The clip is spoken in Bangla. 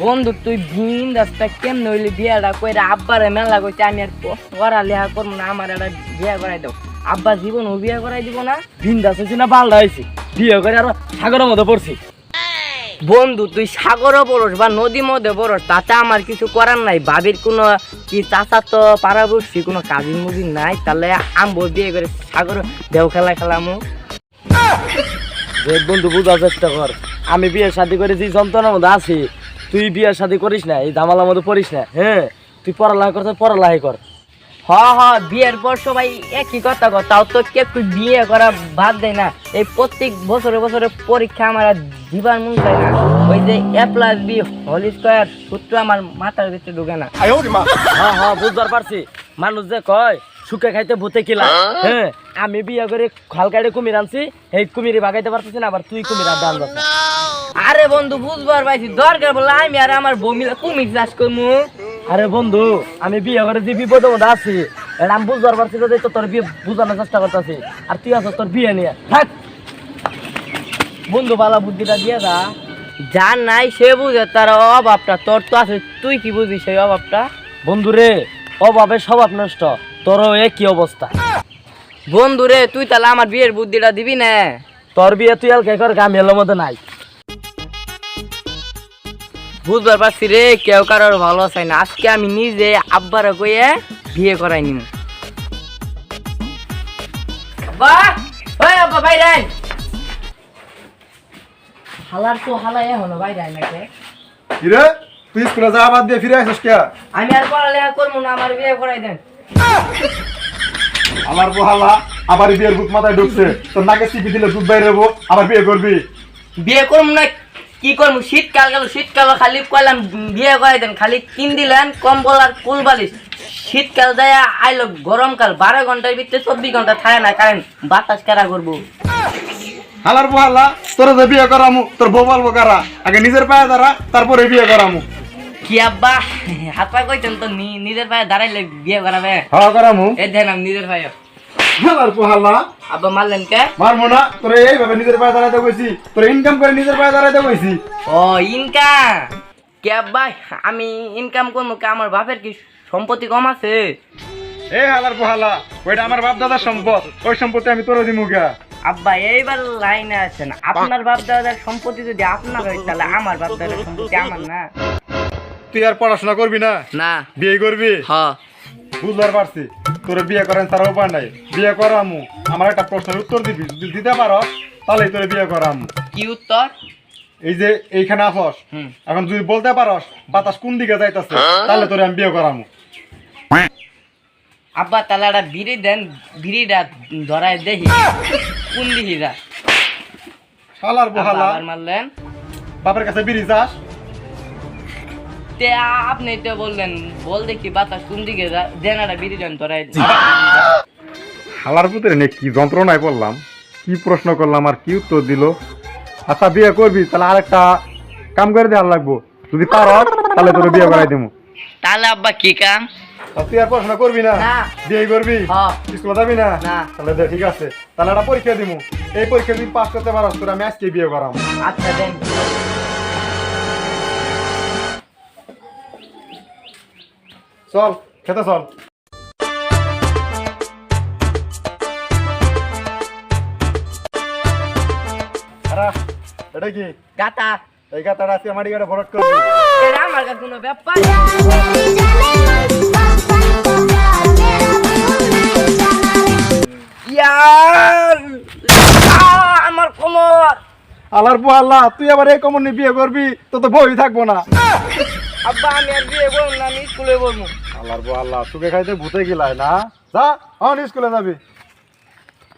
বন্ধু, তুই ভিন রাস্তা কেমন হইলি? বিয়াটা কইরা আব্বারে মেলা কইছে, আমি আর পড়া লেহা করব না, আমার একটা বিয়া করাই দাও। আব্বা জীবন ও বিয়া করাই দিব না? বিন্দাস হয়েছি না পাল্টা হয়েছি বিয়ে করে আর সাগরের মধ্যে পড়ছি। বন্ধু, তুই সাগরও পড়স বা নদীর মধ্যে পড়স, তাতে আমার কিছু করার নাই। বাবির কোনো কি চাচা তো পাড়া বসছি, কোনো কাজিন মুজিন নাই, তাহলে আমবো বিয়ে করে সাগর দেও খেলা খেলামু। বন্ধু, বুঝার চেষ্টা কর। আমি বিয়ের শাদি করে যে যন্ত্রণার মধ্যে আছি। তুই বিয়ের শাদি করিস না এই ধামালার মধ্যে পড়িস না হ্যাঁ? তুই পড়ালেখা করতে পড়ালেখাই কর। হ হ বিয়ের পর সবাই একই কথা কর তাও তো কে তুই বিয়ে করা বাদ দেয় না। এই প্রত্যেক বছরে বছরে পরীক্ষা আমার দিবার মন চায় না। ওই যে A plus B whole square সূত্র আমার মাথার ভিতরে ঢুকে না। হ্যাঁ হ্যাঁ বুঝবার পারছি। মানুষ যে কয় সুখে খাইতে ভূতে কিলা। হ্যাঁ আমি বিয়ে করে খালকাড়ে কুমির আনছি এই কুমিরে বাগাইতে পারতেছি না আবার তুই কুমির আড্ডা আনবি আরে বন্ধু বুঝবার পাইছি। দরকার বলে আমি আর আমার বমিলা কুমির চাষ করব আরে বন্ধু আমি বিয়ে করে যে বিপদের মধ্যে আছি। এটা আমি বুঝবার পারছি যে তো তোর বিয়ে বুঝানোর চেষ্টা করতেছি। আর তুই আছো তোর বিয়ে নিয়ে। থাক। বন্ধু বালা বুদ্ধিটা দিয়ে দা যার নাই সে বুঝে তার অভাবটা। তোর তো আছে তুই কি বুঝিস সেই অভাবটা? বন্ধু রে অভাবে স্বভাব নষ্ট। তোরও একই অবস্থা। বন্ধু রে তুই তাহলে আমার বিয়ের বুদ্ধিটা দিবি না? তোর বিয়ে তুই এলকে কর গামি এলোর মধ্যে নাই। বুঝবার পারছি রে কেউ কারোর ভালো চাই না। আজকে আমি নিজে আব্বার কইয়ে বিয়ে করাই নিম। আব্বা! ওই আব্বা বাইরে আয়। হালার তো হালাই এখনও বাইরে নাকি? কিরে? তুই স্কুলে যাওয়া বাদ দিয়ে ফিরে আসিস কে? আমি আর পড়ালেখা করব না আমার বিয়ে করাই দেন। আমার বহালা আবার বিয়ের বুক মাথায় ঢুকছে। তোর নাকে চিপি দিলে দুধ বাইরে আবার বিয়ে করবি। বিয়ে করব না কি করব? শীতকাল গেল শীতকাল খালি কইলাম বিয়ে করাই দেন খালি কিন দিলেন কম্বল আর কুল বালিশ। শীতকাল যায় আইলো গরমকাল বারো ঘণ্টার ভিতরে চব্বিশ ঘণ্টা থাকে না কারণ বাতাস কেরা করব? হালার বহালা তোরা যে বিয়ে করামু তোর বউ বলব কারা? আগে নিজের পায়ে দাঁড়া তারপরে বিয়ে করামু। কি আব্বা? হাত পা কইতেন তো নিজের পায়ে দাঁড়াইলে বিয়ে করাবে? হওয়া করামু। এই দেন আমি নিজের পায়ে। হালার বহালা আব্বা মারলেন কে? মারবো না তোরা এইভাবে নিজের পায়ে দাঁড়াতে বইছি তোরা ইনকাম করে নিজের পায়ে দাঁড়াতে বইছি ও ইনকাম কে আব্বা আমি ইনকাম করব কে? আমার বাপের কি সম্পত্তি কম আছে? এই হালার বহালা ওইটা আমার বাপ দাদার সম্পদ। ওই সম্পত্তি আমি তোরা দিমু গা। আব্বা এইবার লাইনে আছেন। আপনার বাপ দাদার সম্পত্তি যদি আপনার হয় তাহলে আমার বাপ দাদার সম্পত্তি আমার না। তুই আর পড়াশোনা করবি না? না। বিয়ে করবি? হ। বুঝবার পারছি। তোর বিয়ে করেন তার উপায় নাই। বিয়ে করামু। আমার একটা প্রশ্নের উত্তর দিবি। যদি দিতে পারো তাহলে তোর বিয়ে করামু। কি উত্তর? এই যে এইখানে আসস হুম। এখন যদি বলতে পারস বাতাস কোন দিকে যাইতাছে তাহলে তোরে আমি বিয়ে করামু। আব্বা তাহলে একটা বিড়ি দেন বিড়িটা ধরায় দেখি কোন দিহিরা শালার বহালা। মারলেন। বাপের কাছে বিড়ি চাস? তে আপনি তো বললেন বল দেখি বাতাস কোন দিকে বিড়ি দেন ধরায় শালার পুত্রে নে কি যন্ত্রণায় পড়লাম কি প্রশ্ন করলাম আর কি উত্তর দিল। আচ্ছা বিয়ে করবি তাহলে আরেকটা কাম করে দেওয়ার লাগবো। যদি পারো তাহলে তোর বিয়ে করাই দেবো তাহলে আব্বা কি কাম? তুই আর পড়াশোনা করবি না। বিয়ে করবি? হ্যাঁ। স্কুলে যাবি না। তাহলে দে, ঠিক আছে। তাহলে একটা পরীক্ষা দিমু। এই পরীক্ষা যদি পাস করতে পারো তোর আমি আজকে বিয়ে করাম। আচ্ছা দেন। চল খেতে চল। এটা কি? গাতা। এই গাতাটা আজকে মাটি গাড়ে ভরট করবি। আমার কোনো ব্যাপার আমার কোমর। আলার পো আল্লাহ তুই আবার এই কমন নিয়ে বিয়ে করবি? তো তো বই থাকব না। আব্বা, আমি আর বিয়ে করব না, আমি স্কুলে বলব আল্লাহর আল্লাহ তোকে খাইতে ভূতে গেলাই না। যা অন স্কুলে যাবি।